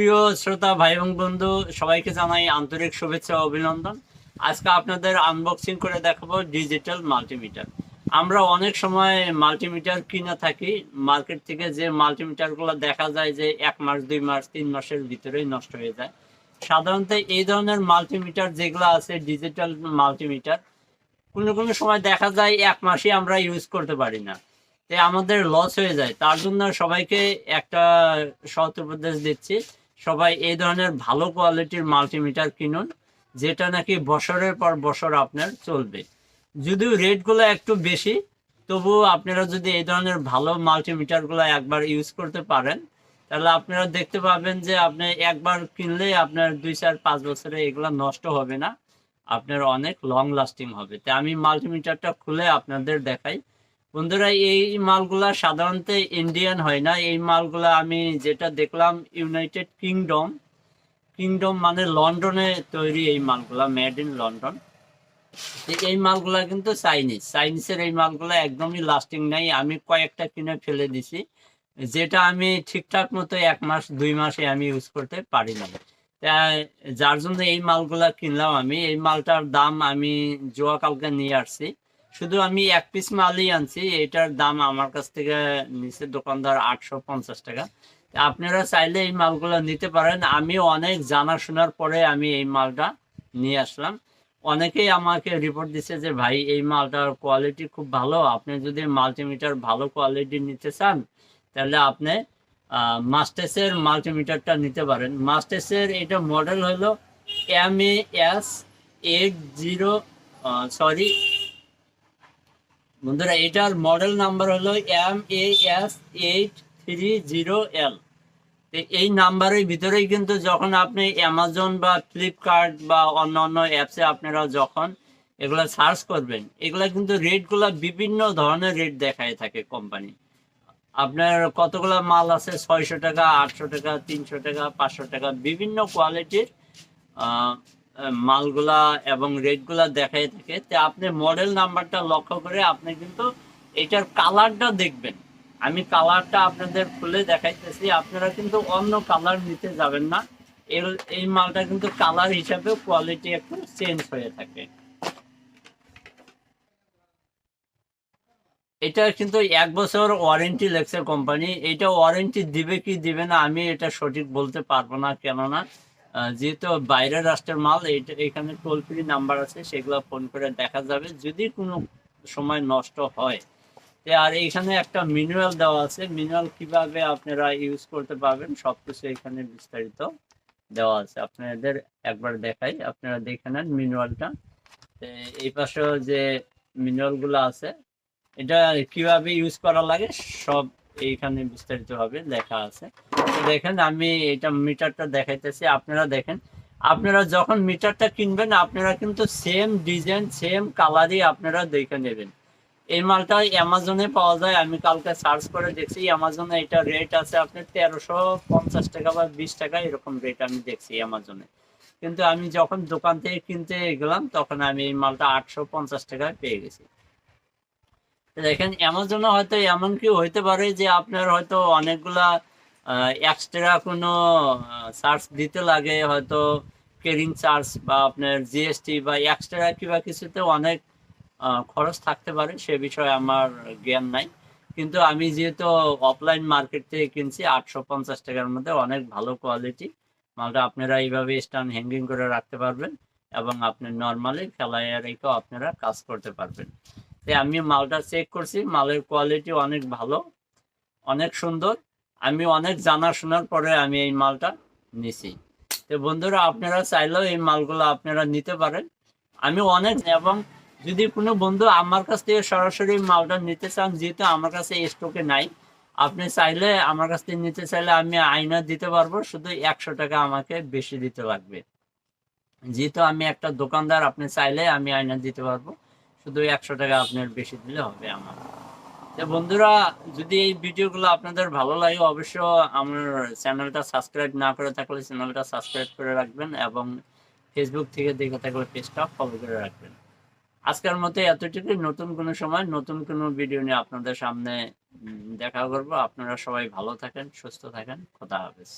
সুপ্রিয় শ্রোতা, ভাই এবং বন্ধু, সবাইকে জানাই আন্তরিক শুভেচ্ছা অভিনন্দন। আজকে আপনাদের আনবক্সিং করে দেখাবো ডিজিটাল মাল্টিমিটার আমরা অনেক সময় মাল্টিমিটার কিনে থাকি মার্কেট থেকে যে মাল্টিমিটারগুলো দেখা যায় যে এক মাস, দুই মাস, তিন মাসের ভিতরেই নষ্ট হয়ে যায়। সাধারণত এই ধরনের মাল্টিমিটার যেগুলো আছে ডিজিটাল মাল্টিমিটার কোনো কোনো সময় দেখা যায় এক মাসে আমরা ইউজ করতে পারি না। তে আমাদের লস হয়ে যায়। তার জন্য সবাইকে একটা সৎ উপদেশ দিচ্ছি সবাই এই ধরনের ভালো কোয়ালিটির মাল্টিমিটার কিনুন, যেটা নাকি বছরের পর বছর আপনার চলবে। যদিও রেটগুলো একটু বেশি, তবুও আপনারা যদি এই ধরনের ভালো মাল্টিমিটারগুলো একবার ইউজ করতে পারেন, তাহলে আপনারা দেখতে পাবেন যে আপনি একবার কিনলে আপনার দুই চার পাঁচ বছরে এগুলো নষ্ট হবে না, আপনার অনেক লং লাস্টিং হবে। তাই আমি মাল্টিমিটারটা খুলে আপনাদের দেখাই। বন্ধুরা, এই মালগুলা সাধারণত ইন্ডিয়ান হয় না। এই মালগুলা আমি যেটা দেখলাম ইউনাইটেড কিংডম কিংডম মানে লন্ডনে তৈরি এই মালগুলা মেড ইন লন্ডন এই মালগুলা কিন্তু চাইনিজ চাইনিজের এই মালগুলা একদমই লাস্টিং নাই। আমি কয়েকটা কিনে ফেলে দিছি, যেটা আমি ঠিকঠাক মতো এক মাস, দুই মাসে আমি ইউজ করতে পারি না যার জন্য এই মালগুলা কিনলাম আমি। এই মালটার দাম আমি জোয়া কালকে নিয়ে আসছি। শুধু আমি এক পিস মালই আনছি, এটার দাম আমার কাছ থেকে নিচে দোকানদার আটশো পঞ্চাশ টাকা। আপনারা চাইলে এই মালগুলো নিতে পারেন। আমি অনেক জানা শোনার পরে আমি এই মালটা নিয়ে আসলাম। অনেকেই আমাকে রিপোর্ট দিছে যে, ভাই, এই মালটার কোয়ালিটি খুব ভালো। আপনি যদি মাল্টিমিটার ভালো কোয়ালিটি নিতে চান, তাহলে আপনি মাস্টেসের মাল্টিমিটারটা নিতে পারেন। মাস্টেসের এটা মডেল হলো M A S eight zero sorry বন্ধুরা, এটার মডেল নাম্বার হলো M A S eight three zero L এই নাম্বারের ভিতরেই কিন্তু যখন আপনি অ্যামাজন বা ফ্লিপকার্ট বা অন্য অন্য অ্যাপসে আপনারা যখন এগুলো সার্চ করবেন, এগুলো কিন্তু রেটগুলো বিভিন্ন ধরনের রেট দেখায় থাকে কোম্পানি আপনার কতগুলো মাল আছে? ছয়শো টাকা, আটশো টাকা, তিনশো টাকা, পাঁচশো টাকা, বিভিন্ন কোয়ালিটির মালগুলা এবং রেটগুলা দেখাই থাকে, তো আপনি মডেল নাম্বারটা লক্ষ্য করে আপনি কিন্তু এটার কালারটা দেখবেন। আমি কালারটা আপনাদের খুলে দেখাইতেছি, আপনারা কিন্তু অন্য কালার নিতে যাবেন না। এর- এই মালটা কিন্তু কালার হিসাবে কোয়ালিটি একটু চেঞ্জ হয়ে থাকে। এটা কিন্তু এক বছর ওয়ারেন্টি লেগছে কোম্পানি এটা ওয়ারেন্টি দিবে কি দিবে না আমি এটা সঠিক বলতে পারব না কেননা যেহেতু বাইরের রাষ্ট্রের মাল এখানে টোল ফ্রি নাম্বার আছে, সেগুলো ফোন করে দেখা যাবে। যদি কোনো সময় নষ্ট হয় আর এইখানে একটা মিনারেল দেওয়া আছে। মিনারেল কীভাবে আপনারা ইউজ করতে পারবেন, সবকিছু এখানে বিস্তারিত দেওয়া আছে। আপনাদের একবার দেখাই, আপনারা দেখে নেন মিনারেলটা এই পাশে যে মিনারেলগুলো আছে, এটা কীভাবে ইউজ করা লাগে, সব এইখানে বিস্তারিত ভাবে লেখা আছে। দেখেন, আমি এটা মিটারটা দেখাইতেছি, আপনারা দেখেন। আপনারা যখন মিটারটা কিনবেন, আপনারা কিন্তু সেম ডিজাইন সেম কালারই আপনারা দেখে নেবেন। এই মালটা অ্যামাজনে পাওয়া যায়, আমি কালকে সার্চ করে দেখছি অ্যামাজনে এটা রেট আছে আপনার তেরোশো পঞ্চাশ টাকা বা বিশ টাকা, এরকম রেট আমি দেখছি অ্যামাজনে কিন্তু আমি যখন দোকান থেকে কিনতে গেলাম, তখন আমি এই মালটা আটশো পঞ্চাশ টাকায় পেয়ে গেছি। দেখেন অ্যামাজনে হয়তো এমন কি হইতে পারে যে আপনার হয়তো অনেকগুলা এক্সট্রা কোনো চার্জ দিতে লাগে, হয়তো কেরিং চার্জ বা আপনার জিএসটি বা এক্সট্রা কিংবা কিছুতে অনেক খরচ থাকতে পারে, সে বিষয়ে আমার জ্ঞান নাই। কিন্তু আমি যেহেতু অফলাইন মার্কেট থেকে কিনছি, আটশো পঞ্চাশ টাকার মধ্যে অনেক ভালো কোয়ালিটি মালটা আপনারা এইভাবে স্ট্যান্ড হ্যাঙ্গিং করে রাখতে পারবেন এবং আপনি নর্মালি ফেলাইয়া রেখেও আপনারা কাজ করতে পারবেন। তাই আমি মালটা চেক করছি, মালের কোয়ালিটি অনেক ভালো, অনেক সুন্দর। আমি অনেক জানা শোনার পরে আমি এই মালটা নিছি। তো বন্ধুরা, আপনারা চাইলেও এই মালগুলো আপনারা নিতে পারেন। আমি অনেক এবং যদি কোনো বন্ধু আমার কাছ থেকে সরাসরি মালটা নিতে চান, যেহেতু আমার কাছে স্টকে নাই, আপনি চাইলে আমার কাছ থেকে নিতে চাইলে আমি আয়না দিতে পারব, শুধু একশো টাকা আমাকে বেশি দিতে লাগবে। যেহেতু আমি একটা দোকানদার, আপনি চাইলে আমি আয়না দিতে পারব। শুধু একশো টাকা আপনার বেশি দিলে হবে আমার। তো বন্ধুরা, যদি এই ভিডিওগুলো আপনাদের ভালো লাগে, অবশ্য আমার চ্যানেলটা সাবস্ক্রাইব না করে থাকলে চ্যানেলটা সাবস্ক্রাইব করে রাখবেন এবং ফেসবুক থেকে দেখে থাকলে পেজটা ফলো করে রাখবেন। আজকের মতো এতটুকুই। নতুন কোনো সময় নতুন কোনো ভিডিও নিয়ে আপনাদের সামনে দেখা করব। আপনারা সবাই ভালো থাকেন, সুস্থ থাকেন। খোদা হাফেজ।